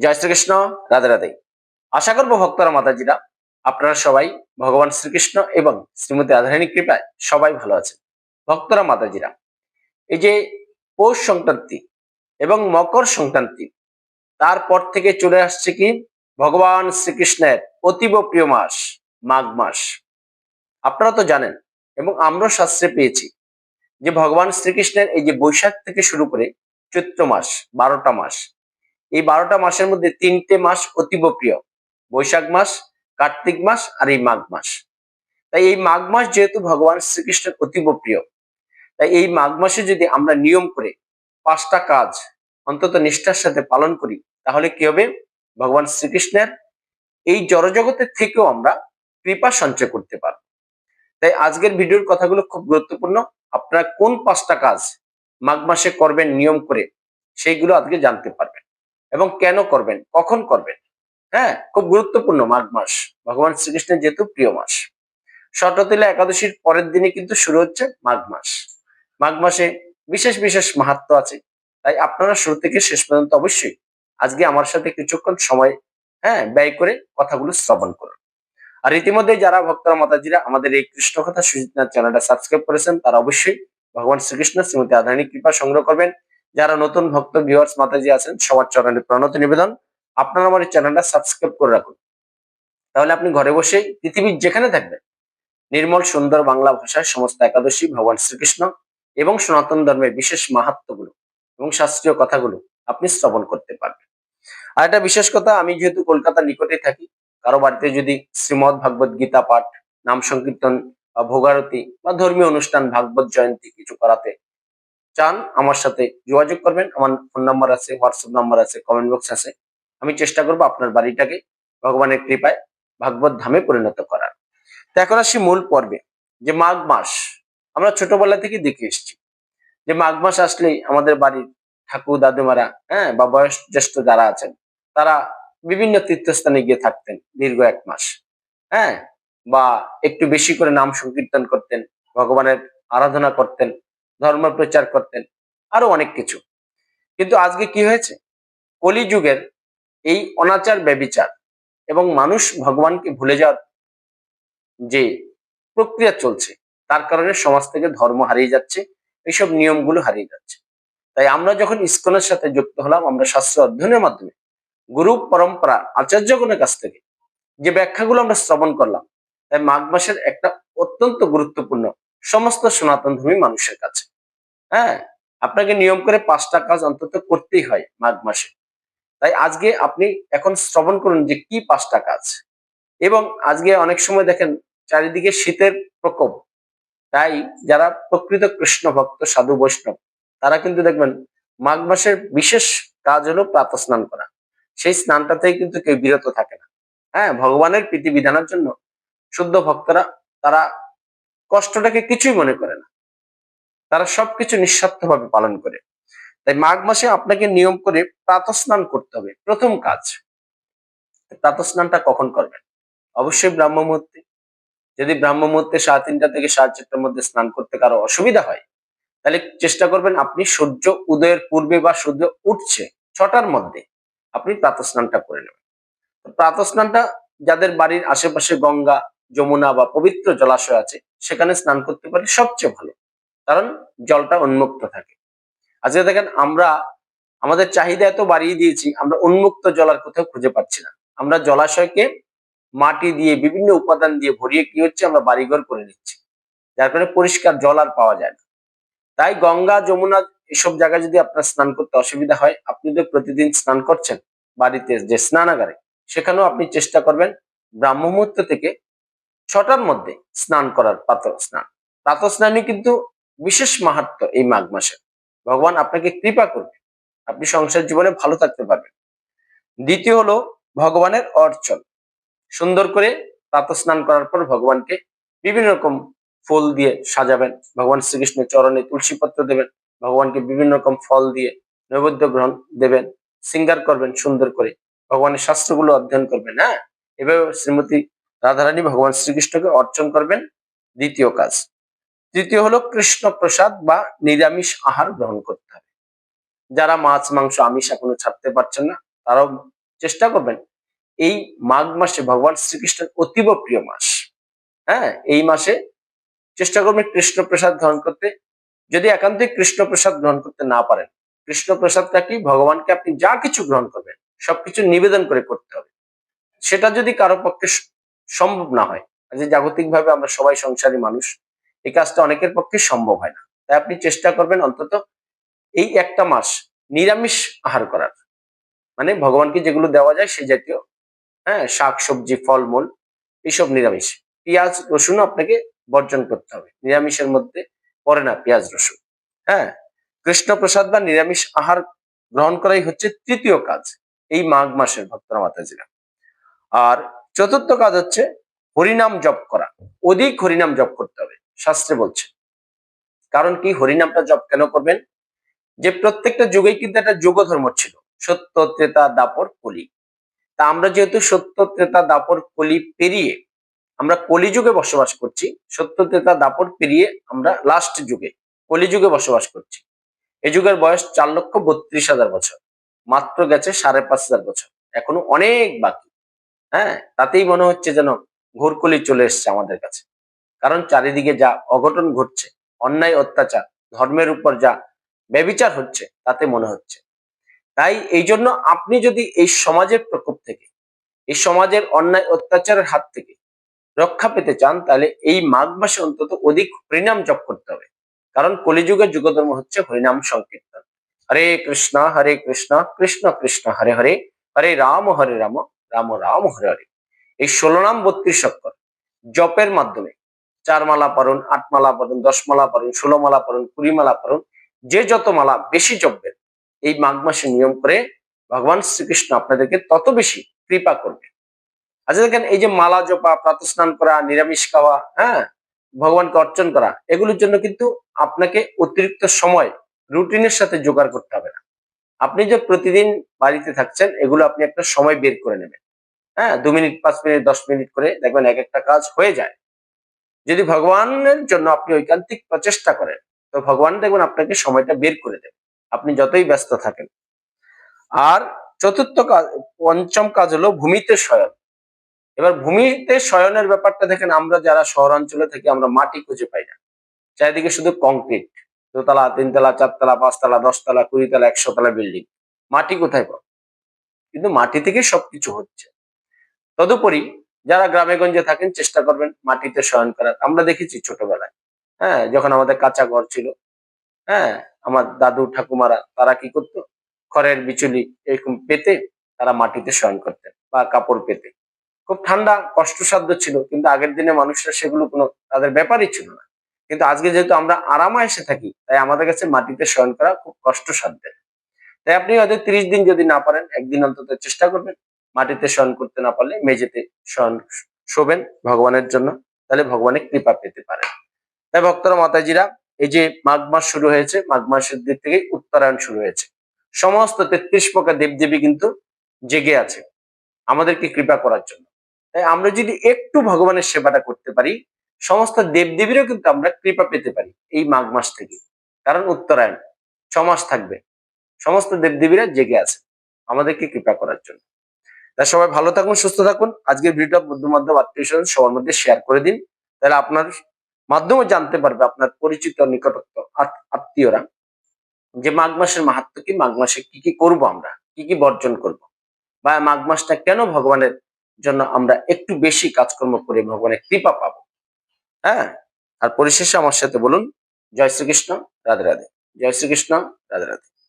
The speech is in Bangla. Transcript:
জয় শ্রীকৃষ্ণ, রাধে রাধে। আশা করব ভক্তরা, মাতাজিরা, আপনারা সবাই ভগবান শ্রীকৃষ্ণ এবং শ্রীমতী রাধারানী কৃপায় সবাই ভালো আছেন। ভক্তরা, মাতাজিরা, এই যে পৌষ সংক্রান্তি এবং মকর সংক্রান্তি, তারপর থেকে চলে আসছে কি? ভগবান শ্রীকৃষ্ণের অতীব প্রিয় মাস, মাঘ মাস। আপনারা তো জানেন এবং আমরাও শাস্ত্রে পেয়েছি যে ভগবান শ্রীকৃষ্ণের এই যে বৈশাখ থেকে শুরু করে চৈত্র মাস, বারোটা মাস এই বারোটা মাসের মধ্যে তিনটে মাস অতীব প্রিয়। বৈশাখ মাস, কার্তিক মাস আর এই মাঘ মাস। তাই এই মাঘ মাস যেহেতু ভগবান শ্রীকৃষ্ণের অতীব প্রিয়, তাই এই মাঘ মাসে যদি আমরা নিয়ম করে পাঁচটা কাজ অন্তত নিষ্ঠার সাথে পালন করি, তাহলে কি হবে? ভগবান শ্রীকৃষ্ণের এই জড়জগতের থেকেও আমরা কৃপা সঞ্চয় করতে পারব। তাই আজকের ভিডিওর কথাগুলো খুব গুরুত্বপূর্ণ। আপনারা কোন পাঁচটা কাজ মাঘ মাসে করবেন নিয়ম করে, সেইগুলো আজকে জানতে পারবেন। এবং কেন করবেন? কখন করবেন? হ্যাঁ? খুব গুরুত্বপূর্ণ মাঘ মাস। ভগবান শ্রীকৃষ্ণের যেহেতু প্রিয় মাস। শটতিলা একাদশীর পরের দিনে কিন্তু শুরু হচ্ছে মাঘ মাস। মাঘ মাসে বিশেষ বিশেষ মাহাত্ম আছে। তাই আপনারা শুরু থেকে শেষ পর্যন্ত অবশ্যই আজকে আমার সাথে কিছুক্ষণ সময় হ্যাঁ ব্যয় করে কথাগুলো শ্রবণ করুন। আর ইতিমধ্যে যারা ভক্তরা মাতাজিরা আমাদের এই কৃষ্ণ কথা সুজিতনাথ চ্যানেলটা সাবস্ক্রাইব করেছেন, তারা অবশ্যই ভগবান শ্রীকৃষ্ণ শ্রীমতী আধারণী কৃপা সংগ্রহ করবেন। যারা নতুন ভক্ত ভিউয়ার্স মাতাজি আছেন, সবার চরণে প্রণত নিবেদন। আপনারা আমার এই চ্যানেলটা সাবস্ক্রাইব করে রাখুন। তাহলে আপনি ঘরে বসেই পৃথিবীর যেখানে থাকবেন, নির্মল সুন্দর বাংলা ভাষায় সমস্ত একাদশী, ভগবান শ্রীকৃষ্ণ এবং সনাতন ধর্মের বিশেষ মাহাত্মগুলো এবং শাস্ত্রীয় কথাগুলো আপনি শ্রবণ করতে পারবেন। আর একটা বিশেষ কথা, আমি যেহেতু কলকাতার নিকটে থাকি, কারও বাড়িতে যদি শ্রীমদ ভাগবত গীতা পাঠ, নাম সংকীর্তন বা ভোগারতি বা ধর্মীয় অনুষ্ঠান, ভাগবত জয়ন্তী কিছু করাতে চান, আমার সাথে যোগাযোগ করবেন। আমার ফোন নাম্বার আছে হোয়াটসঅ্যাপ নাম্বার আছে কমেন্ট বক্স আছে। আমি চেষ্টা করব আপনার বাড়িটাকে ভগবানের কৃপায় ভাগবত ধামে পরিণত করার। তো এখন আসি মূল পর্বে, যে মাঘ মাস। আমরা ছোটবেলা থেকে দেখে এসেছি যে মাঘ মাস আসলেই আমাদের বাড়ির ঠাকুর, দাদুমারা হ্যাঁ বা বয়স জ্যেষ্ঠ যারা আছেন, তারা বিভিন্ন তীর্থস্থানে গিয়ে থাকতেন দীর্ঘ এক মাস। হ্যাঁ বা একটু বেশি করে নাম সংকীর্তন করতেন, ভগবানের আরাধনা করতেন ধর্ম প্রচার করতেন, আরও অনেক কিছু। কিন্তু আজকে কি হয়েছে? কলিযুগের এই অনাচার ব্যবিচার এবং মানুষ ভগবানকে ভুলে যাওয়ার যে প্রক্রিয়া চলছে, তার কারণে সমাজ থেকে ধর্ম হারিয়ে যাচ্ছে এইসব নিয়মগুলো হারিয়ে যাচ্ছে। তাই আমরা যখন ইস্কনের সাথে যুক্ত হলাম, আমরা শাস্ত্র অধ্যয়নের মাধ্যমে গুরু, পরম্পরা, আচার্যগণের কাছ থেকে যে ব্যাখ্যাগুলো আমরা শ্রবণ করলাম, তাই মাঘ মাসের একটা অত্যন্ত গুরুত্বপূর্ণ সমস্ত সনাতন ধর্মী মানুষের কাছে। হ্যাঁ? আপনাকে নিয়ম করে পাঁচটা কাজ অন্তত করতেই হয় মাঘ মাসে। তাই আজকে আপনি এখন শ্রবণ করুন যে কি পাঁচটা কাজ। এবং আজকে অনেক সময় দেখেন চারিদিকে শীতের প্রকোপ। তাই যারা প্রকৃত কৃষ্ণ ভক্ত, সাধু, বৈষ্ণব, তারা কিন্তু দেখবেন মাঘ মাসের বিশেষ কাজ হলো প্রাত স্নান করা। সেই স্নানটাতেই কিন্তু কেউ বিরত থাকে না। হ্যাঁ? ভগবানের প্রীতি বিধানের জন্য শুদ্ধ ভক্তরা তারা কষ্টটাকে কিছুই মনে করে না। তারা সবকিছু নিঃস্বার্থভাবে পালন করে। তাই মাঘ মাসে আপনাকে নিয়ম করে প্রাতস্নান করতে হবে, প্রথম কাজ। প্রাতস্নানটা কখন করবেন? অবশ্যই ব্রাহ্ম মুহূর্তে যদি ব্রাহ্ম মুহূর্তে সাড়ে তিনটা থেকে সাড়ে চারটার মধ্যে স্নান করতে কারও অসুবিধা হয়, তাহলে চেষ্টা করবেন আপনি সূর্য উদয়ের পূর্বে বা সূর্য উঠছে ছটার মধ্যে আপনি প্রাতস্নানটা করে নেবেন। প্রাতস্নানটা যাদের বাড়ির আশেপাশে গঙ্গা যমুনা বা পবিত্র জলাশয় আছে, সেখানে স্নান করতে পারে সবচেয়ে ভালো। কারণ জলটা উন্মুক্ত থাকে। আজকে দেখেন, আমরা, আমাদের চাহিদা এত বাড়িয়ে দিয়েছি, আমরা উন্মুক্ত জল আর কোথাও খুঁজে পাচ্ছি না। আমরা জলাশয়কে মাটি দিয়ে বিভিন্ন উপাদান দিয়ে ভরিয়ে কি হচ্ছে, আমরা বাড়িঘর করে নিচ্ছি। যার কারণে পরিষ্কার জল আর পাওয়া যায় না। তাই গঙ্গা, যমুনা এসব জায়গায় যদি আপনার স্নান করতে অসুবিধা হয়, আপনি তো প্রতিদিন স্নান করছেন বাড়িতে যে স্নানাগারে, সেখানেও আপনি চেষ্টা করবেন ব্রাহ্ম মুহূর্ত থেকে ছটার মধ্যে স্নান করার প্রাত স্নান প্রাত স্নানই কিন্তু বিশেষ মাহাত্ম এই মাঘ মাসে। ভগবান আপনাকে কৃপা করবে। আপনি সংসার জীবনে ভালো থাকতে পারবেন। দ্বিতীয় হলো ভগবানের অর্চন। সুন্দর করে প্রাত স্নান করার পর ভগবানকে বিভিন্ন রকম ফুল দিয়ে সাজাবেন। ভগবান শ্রীকৃষ্ণের চরণে তুলসী পত্র দেবেন। ভগবানকে বিভিন্ন রকম ফল দিয়ে নৈবেদ্য গ্রহণ দেবেন। সিঙ্গার করবেন সুন্দর করে। ভগবানের শাস্ত্রগুলো অধ্যয়ন করবেন হ্যাঁ? এভাবে শ্রীমতী রাধারানী ভগবান শ্রীকৃষ্ণকে অর্চন করবেন দ্বিতীয় কাজ। তৃতীয় হলো কৃষ্ণ প্রসাদ বা নিরামিষ আহার গ্রহণ করতে হবে। যারা মাছ, মাংস, আমিষ এখনও ছাড়তে পারছেন না, তারাও চেষ্টা করবেন এই মাঘ মাসে ভগবান শ্রীকৃষ্ণের অতীব প্রিয় মাস। হ্যাঁ এই মাসে চেষ্টা করবেন কৃষ্ণ প্রসাদ গ্রহণ করতে। যদি একান্তই কৃষ্ণ প্রসাদ গ্রহণ করতে না পারেন কৃষ্ণ প্রসাদটা কি? ভগবানকে আপনি যা কিছু গ্রহণ করবেন, সবকিছু নিবেদন করে করতে হবে। সেটা যদি কারও পক্ষে সম্ভব না হয়। যে জাগতিক ভাবে আমরা সবাই সংসারী মানুষ, এই কাজটা অনেকের পক্ষে সম্ভব হয় না। তাই আপনি চেষ্টা করবেন অন্তত এই একটা মাস নিরামিষ আহার করার। মানে ভগবানকে যেগুলো দেওয়া যায় সেই জাতীয় হ্যাঁ শাক, সবজি, ফলমূল, এইসব নিরামিষ। পেঁয়াজ, রসুন আপনাকে বর্জন করতে হবে। নিরামিষের মধ্যে পড়ে না পেঁয়াজ, রসুন। হ্যাঁ কৃষ্ণ প্রসাদ বা নিরামিষ আহার গ্রহণ করাই হচ্ছে তৃতীয় কাজ। এই মাঘ মাসের ভক্তরা মাতাজিরা। আর চতুর্থ কাজ হচ্ছে হরিনাম জপ করা। অধিক হরিনাম জপ করতে হবে, শাস্ত্রে বলছে। কারণ কি? হরিনামটা জপ কেন করবেন? যে প্রত্যেকটা যুগেই কিন্তু একটা যুগ ধর্ম ছিল, সত্য, ত্রেতা, দাপর, কলি। তা আমরা যেহেতু সত্য, ত্রেতা, দাপর, কলি পেরিয়ে আমরা কলিযুগে বসবাস করছি, সত্য, ত্রেতা, দাপর পেরিয়ে আমরা লাস্ট যুগে কলিযুগে বসবাস করছি। এই যুগের বয়স চার লক্ষ বত্রিশ হাজার বছর, মাত্র গেছে সাড়ে পাঁচ হাজার বছর, এখনও অনেক বাকি। হ্যাঁ? তাতেই মনে হচ্ছে যেন ঘোরকলি চলে এসছে আমাদের কাছে। কারণ চারিদিকে যা অঘটন ঘটছে, অন্যায়, অত্যাচার, ধর্মের উপর যা ব্যবিচার হচ্ছে, তাতে মনে হচ্ছে। তাই এই জন্য আপনি যদি এই সমাজের প্রকোপ থেকে, এই সমাজের অন্যায়, অত্যাচারের হাত থেকে রক্ষা পেতে চান, তাহলে এই মাঘ মাসে অন্তত অধিক হরিনাম জপ করতে হবে। কারণ কলিযুগের যুগধর্ম হচ্ছে হরিনাম সংকীর্তন। হরে কৃষ্ণ হরে কৃষ্ণ কৃষ্ণ কৃষ্ণ, হরে হরে হরে রাম হরে রাম। রাম রাম হরে হরে। এই ষোলো নাম বত্রিশ অক্ষর। জপের মাধ্যমে চার মালা পারুন, আট মালা পারুন, দশ মালা পারুন, ষোলো মালা পারুন, কুড়ি মালা পারুন, যে যত মালা বেশি জপবেন, এই মাঘ মাসে নিয়ম করে ভগবান শ্রীকৃষ্ণ আপনাদেরকে তত বেশি কৃপা করবে। আচ্ছা দেখেন, এই যে মালা জপা প্রাত স্নান করা, নিরামিষ খাওয়া হ্যাঁ ভগবানকে অর্চন করা, এগুলোর জন্য কিন্তু আপনাকে অতিরিক্ত সময়, রুটিনের সাথে জোগাড় করতে হবে না। আপনি যে প্রতিদিন বাড়িতে থাকছেন, এগুলো আপনি একটা সময় বের করে নেবেন। হ্যাঁ দু মিনিট, পাঁচ মিনিট, দশ মিনিট করে দেখবেন এক একটা কাজ হয়ে যায়। যদি ভগবানের জন্য আপনি ঐকান্তিক প্রচেষ্টা করেন, তো ভগবান দেখবেন আপনাকে সময়টা বের করে দেবে। আপনি যতই ব্যস্ত থাকেন। আর চতুর্থ কাজ, পঞ্চম কাজ হলো ভূমিতে শয়ন। এবার ভূমিতে শয়নের ব্যাপারটা দেখেন, আমরা যারা শহরাঞ্চলে থাকি, আমরা মাটি খুঁজে পাই না। চারিদিকে শুধু কংক্রিট। দোতলা, তিনতলা, চারতলা, পাঁচতলা, দশতলা একশো তলা বিল্ডিং। মাটি কোথায় পাবো? কিন্তু মাটি থেকে সবকিছু হচ্ছে। তদুপরি যারা গ্রামে গঞ্জে থাকেন, চেষ্টা করবেন মাটিতে শয়ন করার। আমরা দেখেছি ছোটবেলায় হ্যাঁ যখন আমাদের কাঁচা ঘর ছিল হ্যাঁ আমার দাদু, ঠাকুমারা, তারা কি করতো? খড়ের বিচুলি এরকম পেতে তারা মাটিতে শয়ন করতেন বা কাপড় পেতে। খুব ঠান্ডা, কষ্টসাধ্য ছিল, কিন্তু আগের দিনে মানুষরা সেগুলো কোনো, তাদের ব্যাপারই ছিল না। কিন্তু আজকে যেহেতু আমরা আরামে এসে থাকি, তাই আমাদের কাছে মাটিতে শয়ন করা খুব কষ্টসাধ্যের তাই আপনি হয়তো ত্রিশ দিন যদি না পারেন, একদিন অন্তত চেষ্টা করবেন মাটিতে শয়ন করতে না পারলে মেঝেতে শয়ন শোবেন ভগবানের জন্য, তাহলে ভগবানের কৃপা পেতে পারেন। তাই ভক্তরা, মাতাজিরা, এই যে মাঘ মাস শুরু হয়েছে, মাঘ মাসের দিক থেকে উত্তরায়ণ শুরু হয়েছে। সমস্ত তেত্রিশ প্রকার দেবদেবী কিন্তু জেগে আছে আমাদেরকে কৃপা করার জন্য। তাই আমরা যদি একটু ভগবানের সেবাটা করতে পারি সমস্ত দেবদেবীরও কিন্তু আমরা কৃপা পেতে পারি এই মাঘ মাস থেকে। কারণ উত্তরায়ণ ছ মাস থাকবে। সমস্ত দেবদেবীরা জেগে আছে আমাদেরকে কৃপা করার জন্য। তাই সবাই ভালো থাকুন, সুস্থ থাকুন। আজকের ভিডিওটা বন্ধু মাধ্যম আত্মীয় স্বজন সবার মধ্যে শেয়ার করে দিন। তাহলে আপনার মাধ্যমে জানতে পারবে আপনার পরিচিত নিকটত্ব আত্মীয়রা যে মাঘ মাসের মাহাত্ম কি, মাঘ মাসে কি কি করব আমরা? কি কি বর্জন করব? বা মাঘ মাসটা কেন ভগবানের জন্য আমরা একটু বেশি কাজকর্ম করে ভগবানের কৃপা পাবো? হ্যাঁ? আর পরিশেষে আমার সাথে বলুন জয় শ্রীকৃষ্ণ রাধে রাধে। জয় শ্রীকৃষ্ণ রাধে রাধে।